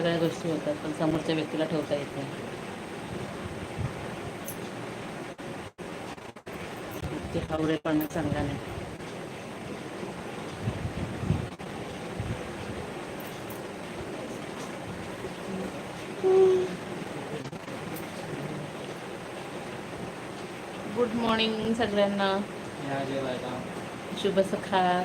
वेगवेगळ्या गोष्टी होतात पण समोरच्या व्यक्तीला ठेवता येत नाही. ते हावरेपणा चांगला नाही. गुड मॉर्निंग सगळ्यांना. शुभ सकाळ.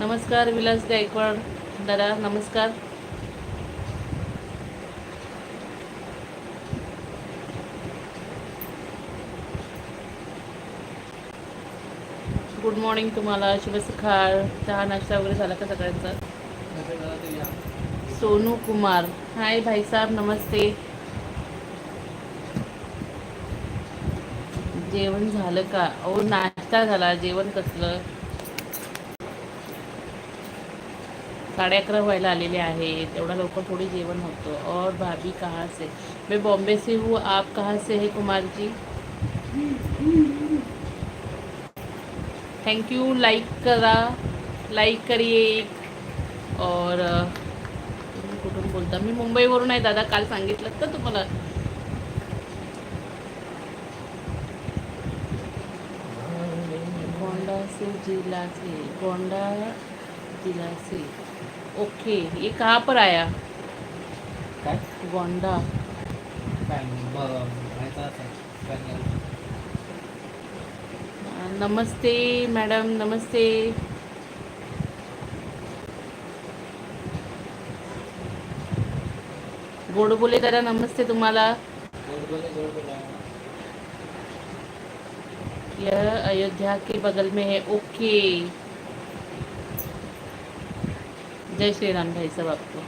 नमस्कार विलास गायकवाड दादा नमस्कार. गुड मॉर्निंग तुम्हाला शुभ सकाळ. चहा नाश्ता वगैरे झाला का सगळ्यांचा? सोनू कुमार. हाय भाई साहेब नमस्ते. जेवण झालं का? अहो नाश्ता झाला जेवण कसलं? साडे अकरा व्हायला आलेले आहेत. एवढा लवकर थोडी जेवण होतं. और भाभी कहाँ से मैं बॉम्बे से हूँ. आप कहाँ से है Kumar ji thank you like करा. लाईक करिए और अ, तुम्ही कुठून बोलता? मी मुंबईवरून आहे दादा. काल सांगितलं तर तुम्हाला. गोंडा से जिला से. गोंडा जिला से. ओके ये कहाँ पर आया? काय? गोंडा नमस्ते मैडम नमस्ते. गोड बोले दादा नमस्ते तुम्हाला. बोला. यह अयोध्या के बगल में है ओके. जय श्री राम भाई सब आपको।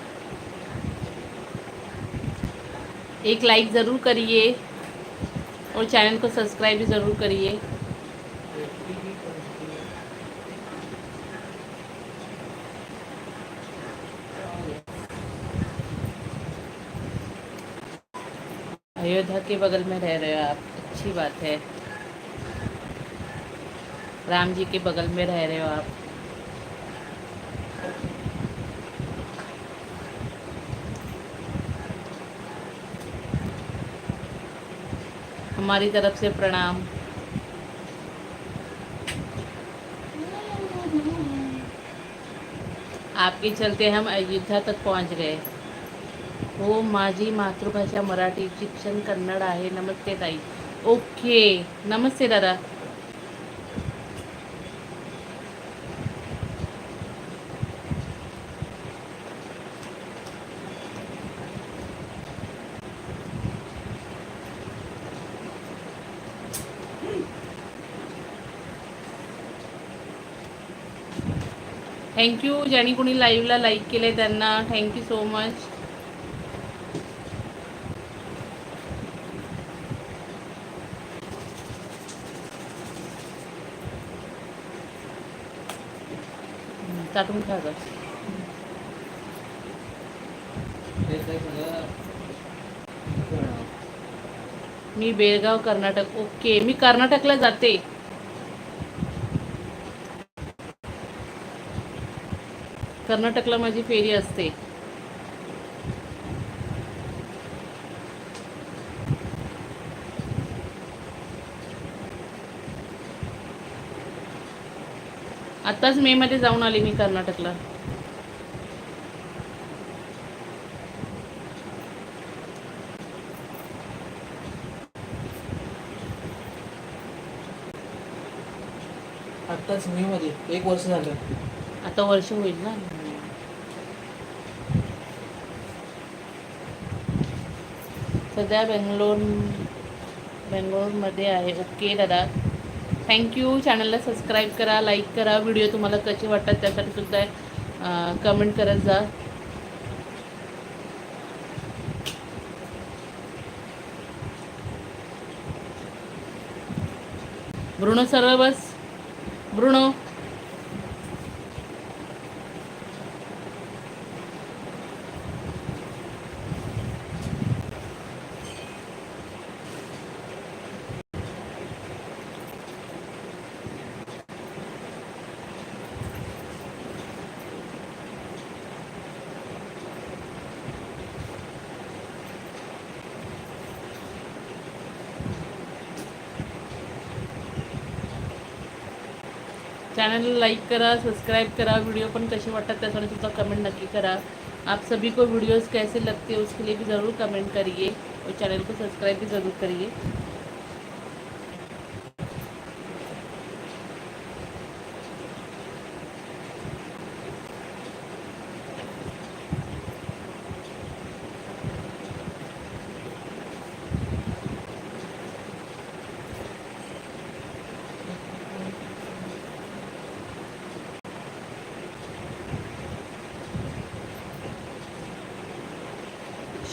एक लाइक ज़रूर करिए और चैनल को सब्सक्राइब भी ज़रूर करिए। अयोध्या के बगल में रह रहे हो आप, अच्छी बात है। राम जी के बगल में रह रहे हो आप। हमारी तरफ से प्रणाम। आपके चलते हम अयोध्या तक पहुंच गए। हो माझी मातृभाषा मराठी शिक्षण कन्नड आहे. नमस्ते ताई. ओके नमस्ते दादा. थँक्यू ज्यांनी कोणी लाईव्हला लाईक केले त्यांना थँक्यू सो मच चाटून खा मी बेळगाव कर्नाटक. ओके मी कर्नाटकला जाते. कर्नाटकला माझी फेरी असते. आत्ताच मेमध्ये जाऊन आले मी कर्नाटकला. आत्ताच मे मध्ये एक वर्ष झालं. आता वर्ष होईल ना? सध्या बेंगलोर बेंगलोरमध्ये आहे. ओके दादा. थँक्यू चॅनलला सबस्क्राईब करा लाईक करा. व्हिडिओ तुम्हाला कसे वाटतात त्यासाठी सुद्धा कमेंट करत जा. ब्रुणो सर्व बस. ब्रुणो चैनल लाइक करा सब्सक्राइब करा वीडियो पण कसे वाटतात त्यासाठी कमेंट नक्की करा. आप सभी को वीडियोस कैसे लगते हैं, उसके लिए भी ज़रूर कमेंट करिए और चैनल को सब्सक्राइब भी ज़रूर करिए.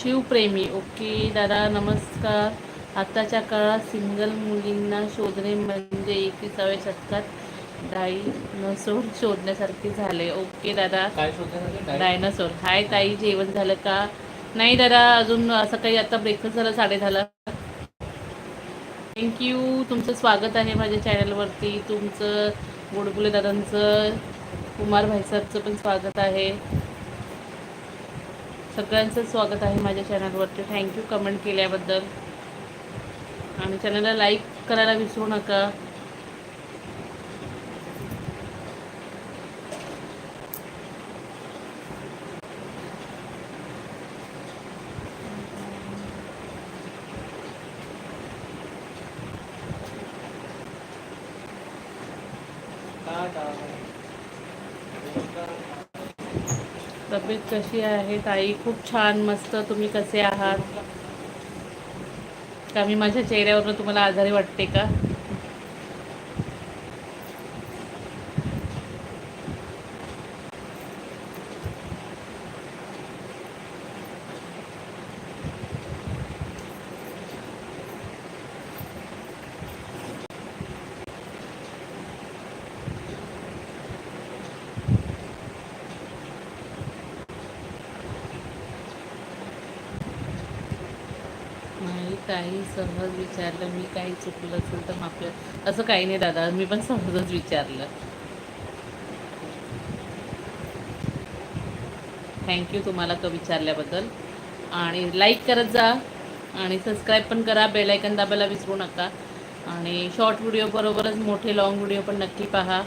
शिवप्रेमी. ओके दादा नमस्कार. आताच्या काळात सिंगल मुलींना शोधणे म्हणजे एकविसाव्या शतकात डायनोसोर शोधण्यासारखे झाले. ओके दादा. डायनासोर. हाय ताई जेवण झालं का? नाही दादा अजून असं काही आता ब्रेकफास्ट झाला साडे दहाला. थँक्यू तुमचं स्वागत आहे माझ्या चॅनलवरती तुमचं गोडबुले दादांचं कुमार भाईसाबचं पण स्वागत आहे. सगळ्यांचं स्वागत आहे माझ्या चॅनलवरती. थँक्यू कमेंट केल्याबद्दल. आणि चॅनलला लाईक करायला विसरू नका. कशी आहे ताई? खूप छान मस्त. तुम्ही कसे आहात? का मी माझ्या चेहऱ्यावरून तुम्हाला आजारी वाटते का नाही काही सहज विचारलं मी काही चुकलं असेल तर माफी असं काही नाही दादा मी पण समजच विचारलं. थँक्यू तुम्हाला तो विचारल्याबद्दल. आणि लाईक करत जा आणि सबस्क्राईब पण करा बेलायकन दाबायला विसरू नका. आणि शॉर्ट व्हिडिओ बरोबरच मोठे लॉंग व्हिडिओ पण नक्की पहा.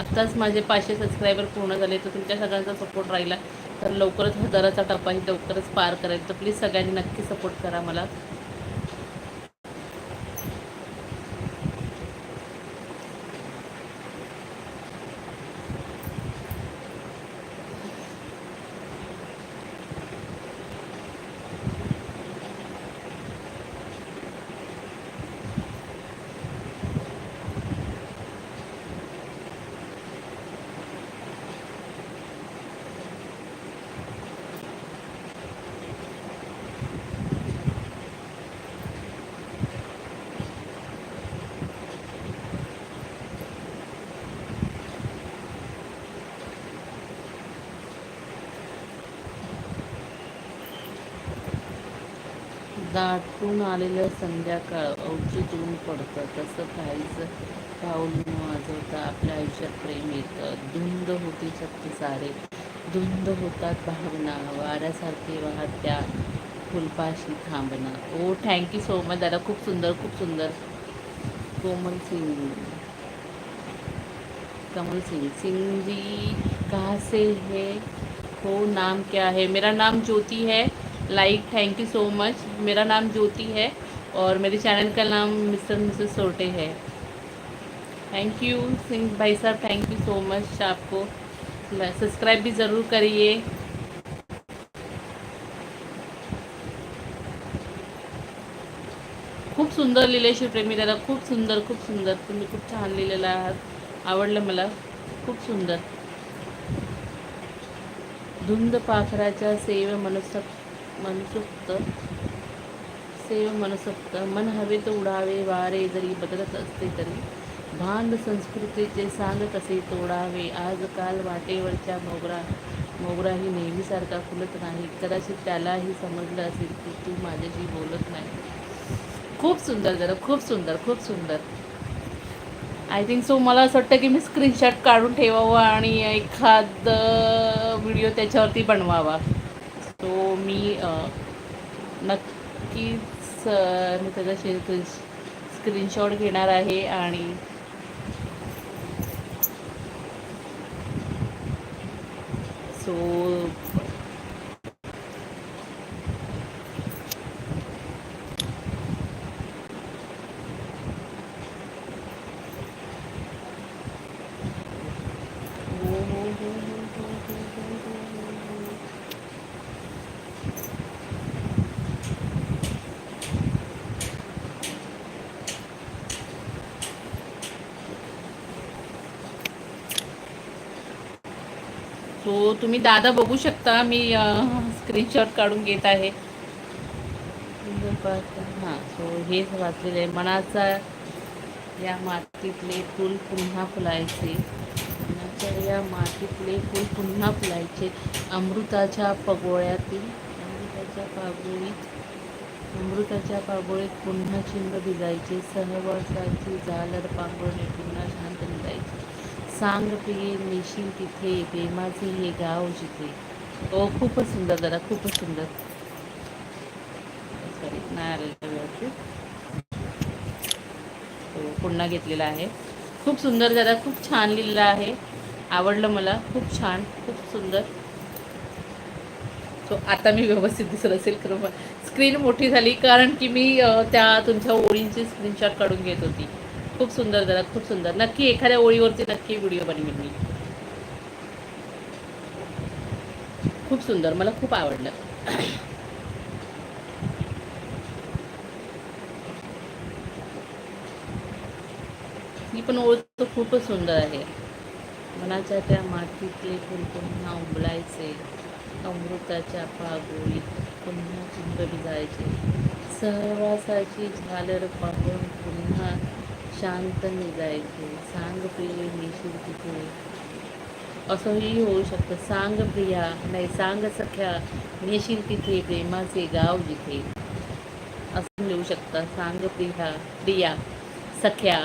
आत्ताच माझे पाचशे सबस्क्रायबर पूर्ण झाले तर तुमच्या सगळ्यांचा सपोर्ट राहिला. तर लवकरच हजाराचा टप्पाही लवकरच पार करेल तर प्लीज सगळ्यांनी नक्की सपोर्ट करा मला. दाटून आलेलं संध्याकाळ. अवचित ऊन पडतं. तसं काहीच पाऊल न वाजवता आपल्या आयुष्यात प्रेम येतं. धुंद होते शक्ती सारे. धुंद होतात भावना. वाऱ्यासारखे वाहत्या फुलपाशी थांबणं. ओ थँक्यू सो मच दादा. खूप सुंदर खूप सुंदर. कोमल सिंग. कमल सिंह सिंह जी कहाँ से है? हो नाम क्या है? मेरा नाम ज्योति है। Like thank you so much मेरा नाम ज्योति है और मेरे चैनल का नाम मिस्टर मिसेस सोटे है। थैंक यू सिंह भाई साहब थैंक यू सो मच आपको। सब्सक्राइब भी ज़रूर करिए। खूप सुंदर लिहिले शिवप्रेमी दादा खूप सुंदर खूप सुंदर। तुम्ही खूप छान लिहिलेलं आहात आवडलं मला। खूप सुंदर। धुंद पाखराच्या सेव मनसोक्त मनसोक्त सेव मनसोक्त मन हवे तो उडावे वारे जरी बदलत असते तरी भांड संस्कृतीचे सांग कसे तोडावे? आजकाल वाटेवरच्या मोगरा मोगराही नेहमीसारखा फुलत नाही. कदाचित त्यालाही समजलं असेल की तू माझ्याशी बोलत नाही. खूप सुंदर जरा खूप सुंदर खूप सुंदर. आय थिंक सो मला असं वाटतं की मी स्क्रीनशॉट काढून ठेवावं आणि एखाद व्हिडिओ त्याच्यावरती बनवावा. सो मी नक्कीच मी त्याचा शे स्क्रीनशॉट घेणार आहे आणि सो सो तुम्ही दादा बघू शकता मी स्क्रीनशॉट काढून घेत आहे. हां सो हेच वाचलेलं आहे. मनाचा या मातीतले फूल पुन्हा फुलायचे. मनाच्या या मातीतले फूल पुन्हा फुलायचे. अमृताच्या पगोळ्यातील अमृताच्या पागोळीत अमृताच्या पागोळीत पुन्हा चिंब भिजायचे. सहवासाची झालर पांघरुणे पुन्हा शांत निघायची. सांग प्रिये नेशील तिथे प्रेमाचे हे गाव जिथे. ओ खूपच सुंदर दादा खूपच सुंदर. सॉरी नाही आलेलं व्यवस्थित. हो, पुन्हा घेतलेला आहे. खूप सुंदर दादा खूप छान लिहिलेलं आहे. आवडलं मला खूप छान खूप सुंदर. सो आता मी व्यवस्थित दिसत असेल खरं स्क्रीन मोठी झाली कारण की मी त्या तुमच्या ओळींची स्क्रीनशॉट काढून घेत होती. खूप सुंदर जरा खूप सुंदर. नक्की एखाद्या ओळीवरती नक्की व्हिडिओ बनवेन मी. खूप सुंदर मला खूप आवडलं. ही पण ओळ तर खूपच सुंदर आहे. मनाच्या त्या मातीतले पुन्हा उंबलायचे अमृताच्या पागोळीत पुन्हा चिंब भिजायचे सहवासाची झालर पाहून पुन्हा शांत निघायचे सांग प्रिय नेशील तिथे असंही होऊ शकतं सांग प्रिया नाही सांग सख्या नेशील तिथे प्रेमाचे गाव जिथे। असं लिहू शकता सांग प्रिया प्रिया, सख्या,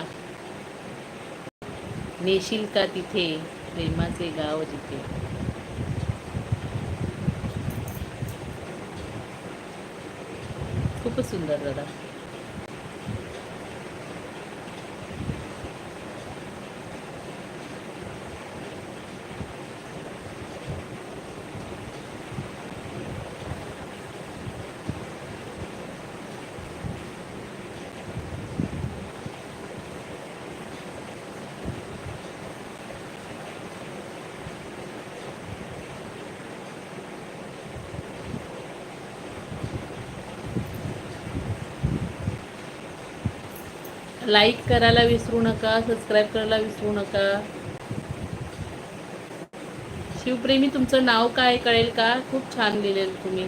नेशील का तिथे, प्रेमाचे गाव जिथे। खूपच सुंदर दादा। लाईक करायला विसरू नका सबस्क्राईब करायला विसरू नका. शिवप्रेमी तुमचं नाव काय कळेल का? खूप छान लिहिलेलं तुम्ही.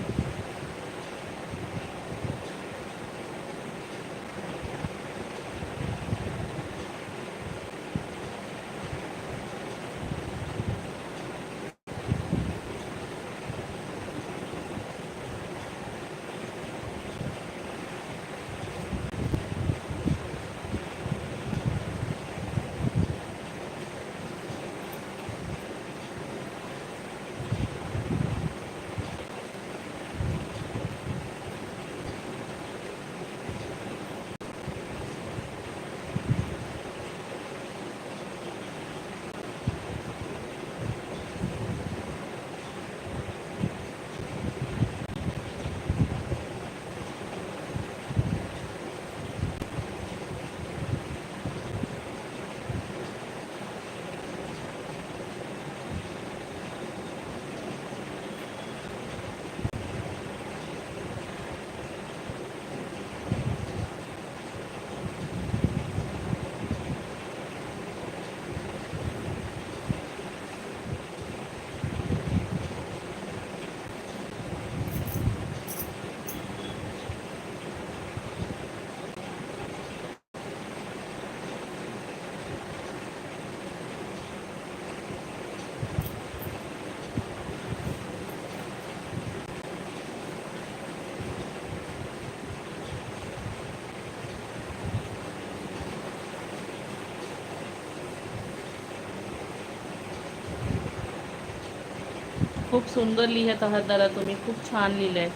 खूप सुंदर लिहित आहात दादा तुम्ही. खूप छान लिहिलंय.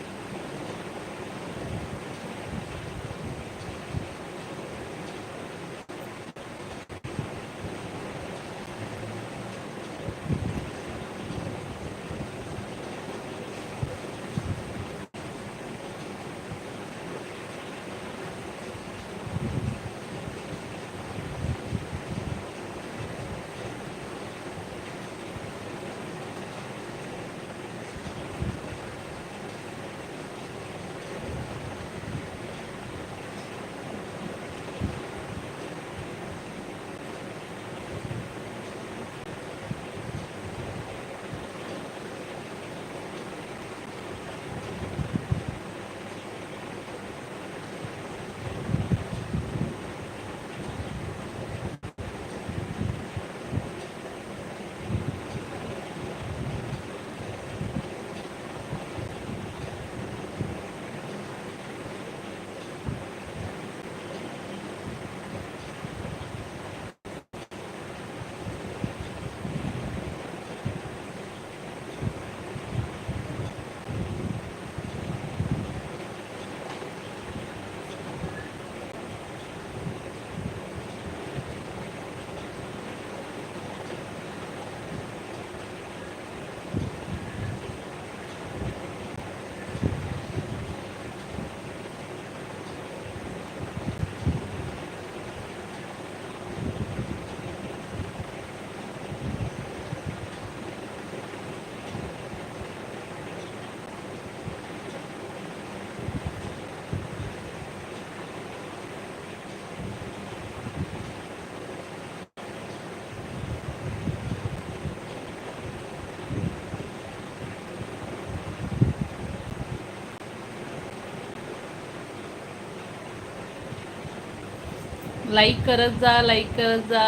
लाईक करत जा लाईक करत जा.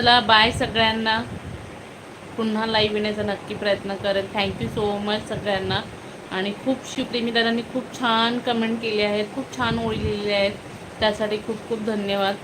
चला बाय सगळ्यांना. पुन्हा लाईव्ह येण्याचा नक्की प्रयत्न करेल थँक्यू सो मच सगळ्यांना. आणि खूप शिवप्रेमी दादांनी खूप छान कमेंट केले आहेत खूप छान ओळी लिहिलेल्या आहेत. त्यासाठी खूप खूप धन्यवाद.